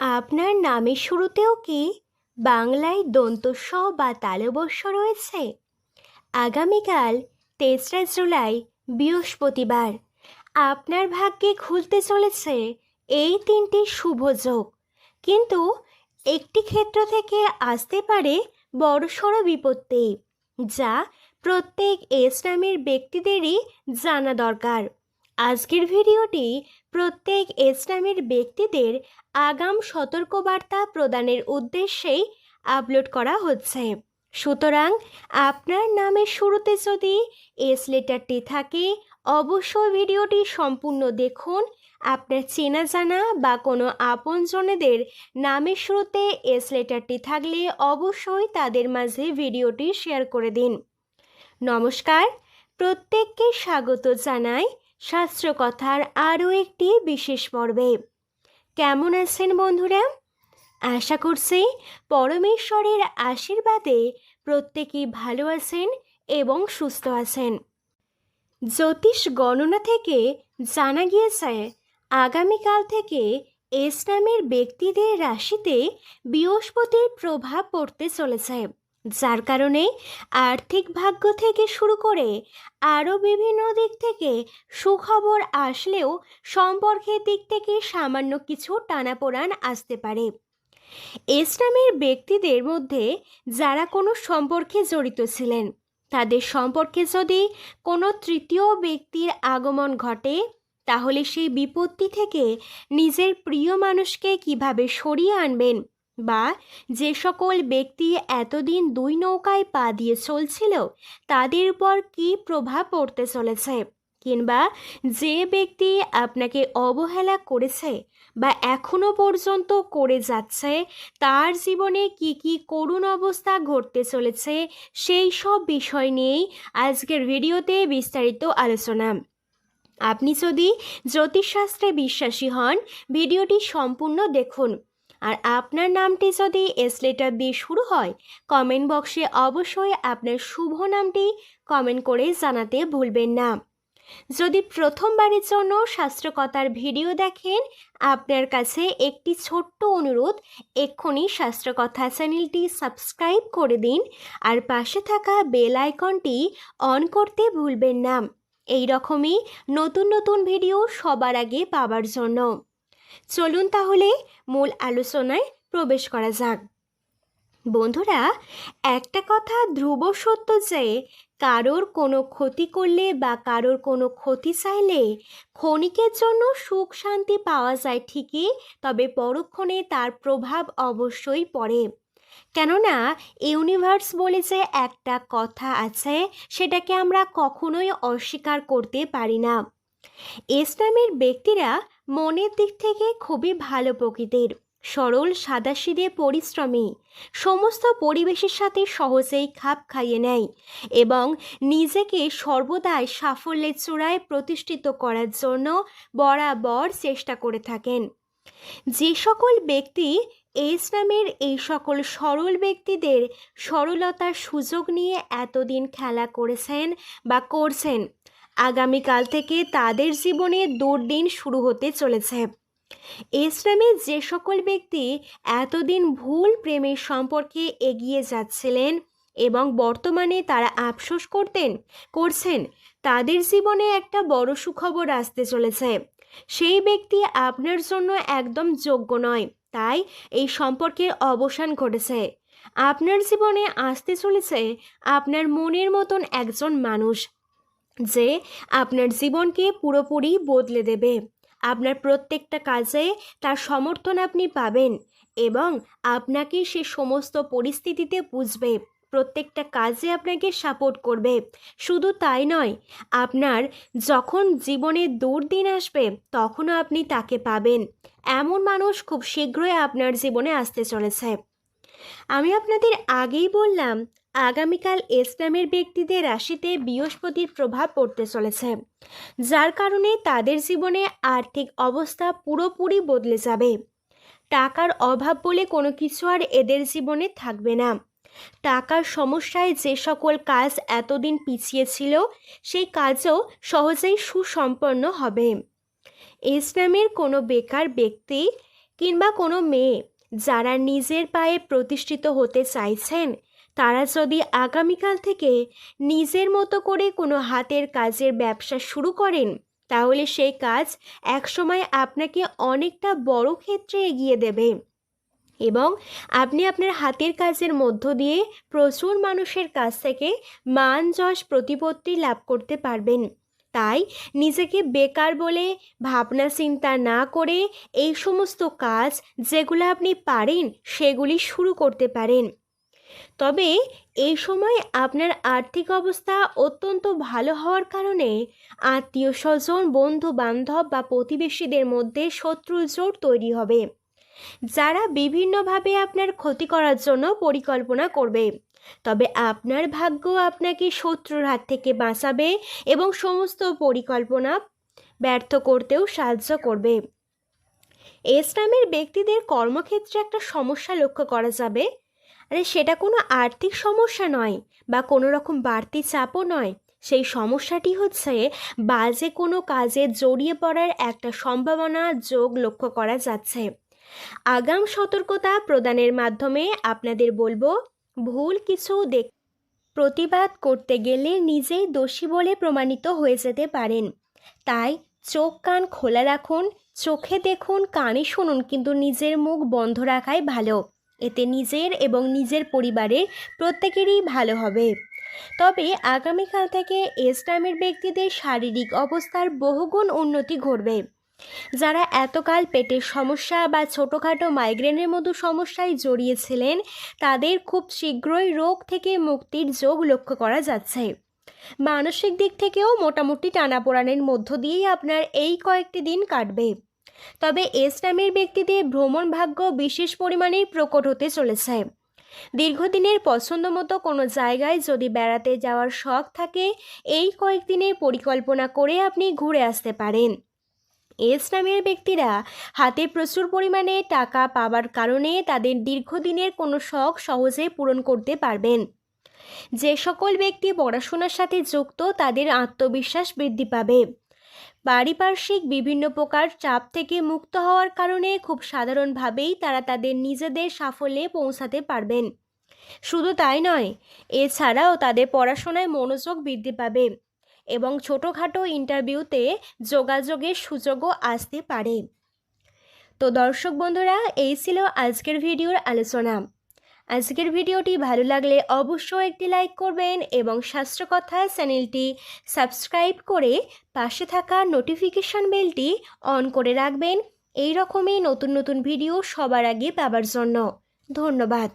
আপনার নামের শুরুতেও কি বাংলায় দন্ত স বা তালবস্য রয়েছে? আগামীকাল তেসরা জুলাই, বৃহস্পতিবার। আপনার ভাগ্যে খুলতে চলেছে এই তিনটি শুভ যোগ। কিন্তু একটি ক্ষেত্র থেকে আসতে পারে বড়সড় বিপত্তি, যা প্রত্যেক এস নামের ব্যক্তিদেরই জানা দরকার। আজকের ভিডিওটি প্রত্যেক এস নামের ব্যক্তিদের আগাম সতর্কবার্তা প্রদানের উদ্দেশ্যেই আপলোড করা হচ্ছে। সুতরাং আপনার নামের শুরুতে যদি এস লেটারটি থাকে, অবশ্যই ভিডিওটি সম্পূর্ণ দেখুন। আপনার চেনা জানা বা কোনো আপনজনেদের নামের শুরুতে এস লেটারটি থাকলে অবশ্যই তাদের মাঝে ভিডিওটি শেয়ার করে দিন। নমস্কার, প্রত্যেককে স্বাগত জানাই। শাস্ত্রকথার আরও একটি বিশেষ পর্বে। কেমন আছেন বন্ধুরা? আশা করছি পরমেশ্বরের আশীর্বাদে প্রত্যেকেই ভালো আছেন এবং সুস্থ আছেন। জ্যোতিষ গণনা থেকে জানা গিয়েছে, আগামীকাল থেকে এস নামের ব্যক্তিদের রাশিতে বৃহস্পতির প্রভাব পড়তে চলেছে। যার কারণে আর্থিক ভাগ্য থেকে শুরু করে আরও বিভিন্ন দিক থেকে সুখবর আসলেও সম্পর্কের দিক থেকে সামান্য কিছু টানাপোড়ান আসতে পারে। এস নামের ব্যক্তিদের মধ্যে যারা কোনো সম্পর্কে জড়িত ছিলেন, তাদের সম্পর্কে যদি কোনো তৃতীয় ব্যক্তির আগমন ঘটে, তাহলে সেই বিপত্তি থেকে নিজের প্রিয় মানুষকে কীভাবে সরিয়ে আনবেন বা যে সকল ব্যক্তি এতদিন দুই নৌকায় পা দিয়ে চলছিল, তাদের উপর কী প্রভাব পড়তে চলেছে? কিংবা যে ব্যক্তি আপনাকে অবহেলা করেছে বা এখনও পর্যন্ত করে যাচ্ছে, তার জীবনে কি কি করুণ অবস্থা ঘটতে চলেছে, সেই সব বিষয় নিয়েই আজকের ভিডিওতে বিস্তারিত আলোচনা। আপনি যদি জ্যোতিষশাস্ত্রে বিশ্বাসী হন, ভিডিওটি সম্পূর্ণ দেখুন। আর আপনার নামটি যদি এস লেটার দিয়ে শুরু হয় কমেন্ট বক্সে অবশ্যই আপনার শুভ নামটি কমেন্ট করে জানাতে ভুলবেন না। যদি প্রথমবারের জন্য শাস্ত্রকতার ভিডিও দেখেন, আপনার কাছে একটি ছোট্ট অনুরোধ, এক্ষুনি শাস্ত্রকথা চ্যানেলটি সাবস্ক্রাইব করে দিন আর পাশে থাকা বেল আইকনটি অন করতে ভুলবেন না। এই রকমই নতুন নতুন ভিডিও সবার আগে পাওয়ার জন্য। চলুন তাহলে মূল আলোচনায় প্রবেশ করা যাক। বন্ধুরা, একটা কথা ধ্রুব সত্য যে, কারোর কোনো ক্ষতি করলে বা কারোর কোনো ক্ষতি চাইলে ক্ষণিকের জন্য সুখ শান্তি পাওয়া যায় ঠিকই, তবে পরক্ষণে তার প্রভাব অবশ্যই পড়ে। কেননা, ইউনিভার্স বলে যে একটা কথা আছে, সেটাকে আমরা কখনোই অস্বীকার করতে পারি না। ইসলামের ব্যক্তিরা মনের দিক থেকে খুবই ভালো প্রকৃতির। সরল সাদাসিদে পরিশ্রমী। সমস্ত পরিবেশের সাথে সহজেই খাপ খাইয়ে নেয় এবং নিজেকে সর্বদাই সাফল্যের চূড়ায় প্রতিষ্ঠিত করার জন্য বরাবর চেষ্টা করে থাকেন। যে সকল ব্যক্তি ইসলামের এই সকল সরল ব্যক্তিদের সরলতার সুযোগ নিয়ে এতদিন খেলা করেছেন বা করছেন আগামীকাল থেকে তাদের জীবনে দুর্দিন শুরু হতে চলেছে। ইসলামে যে সকল ব্যক্তি এতদিন ভুল প্রেমের সম্পর্কে এগিয়ে যাচ্ছিলেন এবং বর্তমানে তারা আফসোস করতেন, করছেন, তাদের জীবনে একটা বড় সুখবর আসতে চলেছে। সেই ব্যক্তি আপনার জন্য একদম যোগ্য নয়, তাই এই সম্পর্কের অবসান ঘটেছে। আপনার জীবনে আসতে চলেছে আপনার মনের মতন একজন মানুষ যে আপনার জীবনকে পুরোপুরি বদলে দেবে। আপনার প্রত্যেকটা কাজে তার সমর্থন আপনি পাবেন এবং আপনাকে সে সমস্ত পরিস্থিতিতে বুঝবে। প্রত্যেকটা কাজে আপনাকে সাপোর্ট করবে। শুধু তাই নয়, আপনার যখন জীবনে দুর্দিন আসবে, তখনও আপনি তাকে পাবেন। এমন মানুষ খুব শীঘ্রই আপনার জীবনে আসতে চলেছে। আমি আপনাদের আগেই বললাম আগামীকাল ইসলামের ব্যক্তিদের রাশিতে বৃহস্পতির প্রভাব পড়তে চলেছে, যার কারণে তাদের জীবনে আর্থিক অবস্থা পুরোপুরি বদলে যাবে। টাকার অভাব বলে কোনো কিছু আর এদের জীবনে থাকবে না। টাকার সমস্যায় যে সকল কাজ এতদিন পিছিয়ে ছিল, সেই কাজও সহজেই সুসম্পন্ন হবে। ইসলামের কোনো বেকার ব্যক্তি কিংবা কোনো মেয়ে যারা নিজের পায়ে প্রতিষ্ঠিত হতে চাইছেন তারা যদি আগামীকাল থেকে নিজের মতো করে কোনো হাতের কাজের ব্যবসা শুরু করেন, তাহলে সেই কাজ একসময় আপনাকে অনেকটা বড় ক্ষেত্রে এগিয়ে দেবে। এবং আপনি আপনার হাতের কাজের মধ্য দিয়ে প্রচুর মানুষের কাছ থেকে মান যশ প্রতিপত্তি লাভ করতে পারবেন। তাই নিজেকে বেকার বলে ভাবনা চিন্তা না করে এই সমস্ত কাজ যেগুলো আপনি পারেন, সেগুলি শুরু করতে পারেন। তবে এই সময় আপনার আর্থিক অবস্থা অত্যন্ত ভালো হওয়ার কারণে আত্মীয় স্বজন বন্ধু বান্ধব বা প্রতিবেশীদের মধ্যে শত্রুর জোর তৈরি হবে, যারা বিভিন্নভাবে আপনার ক্ষতি করার জন্য পরিকল্পনা করবে। তবে আপনার ভাগ্য আপনাকে শত্রুর হাত থেকে বাঁচাবে এবং সমস্ত পরিকল্পনা ব্যর্থ করতেও সাহায্য করবে। ইসলামের ব্যক্তিদের কর্মক্ষেত্রে একটা সমস্যা লক্ষ্য করা যাবে। আরে সেটা কোনো আর্থিক সমস্যা নয় বা কোনো রকম বাড়তি চাপও নয়। সেই সমস্যাটি হচ্ছে বাজে কোনো কাজে জড়িয়ে পড়ার একটা সম্ভাবনা যোগ লক্ষ্য করা যাচ্ছে। আগাম সতর্কতা প্রদানের মাধ্যমে আপনাদের বলব, ভুল কিছু দেখ প্রতিবাদ করতে গেলে নিজেই দোষী বলে প্রমাণিত হয়ে যেতে পারেন। তাই চোখ কান খোলা রাখুন, চোখে দেখুন, কানে শুনুন, কিন্তু নিজের মুখ বন্ধ রাখাই ভালো। এতে নিজের এবং নিজের পরিবারের প্রত্যেকেরই ভালো হবে। তবে আগামীকাল থেকে ইসলামের ব্যক্তিদের শারীরিক অবস্থার বহুগুণ উন্নতি ঘটবে। যারা এতকাল পেটের সমস্যা বা ছোটোখাটো মাইগ্রেনের মতো সমস্যায় জড়িয়েছিলেন, তাদের খুব শীঘ্রই রোগ থেকে মুক্তির যোগ লক্ষ্য করা যাচ্ছে। মানসিক দিক থেকেও মোটামুটি টানাপোড়ানের মধ্য দিয়েই আপনার এই কয়েকটি দিন কাটবে। তবে ইসলামের ব্যক্তিদের ভ্রমণ ভাগ্য বিশেষ পরিমাণেই প্রকট হতে চলেছে। দীর্ঘদিনের পছন্দ মতো কোনো জায়গায় যদি বেড়াতে যাওয়ার শখ থাকে, এই কয়েকদিনের পরিকল্পনা করে আপনি ঘুরে আসতে পারেন। ইসলামের ব্যক্তিরা হাতে প্রচুর পরিমাণে টাকা পাওয়ার কারণে তাদের দীর্ঘদিনের কোনো শখ সহজে পূরণ করতে পারবেন। যে সকল ব্যক্তি পড়াশোনার সাথে যুক্ত, তাদের আত্মবিশ্বাস বৃদ্ধি পাবে। পারিপার্শ্বিক বিভিন্ন প্রকার চাপ থেকে মুক্ত হওয়ার কারণে খুব সাধারণভাবেই তারা তাদের নিজেদের সাফল্যে পৌঁছাতে পারবেন। শুধু তাই নয়, এছাড়াও তাদের পড়াশোনায় মনোযোগ বৃদ্ধি পাবে এবং ছোটোখাটো ইন্টারভিউতে যোগাযোগের সুযোগও আসতে পারে। তো দর্শক বন্ধুরা, এই ছিল আজকের ভিডিওর আলোচনা। আজকের ভিডিওটি ভালো লাগলে অবশ্যই একটি লাইক করবেন এবং শাস্ত্রকথা চ্যানেলটি সাবস্ক্রাইব করে পাশে থাকা নোটিফিকেশান বেলটি অন করে রাখবেন। এই রকমই নতুন নতুন ভিডিও সবার আগে পাবার জন্য। ধন্যবাদ।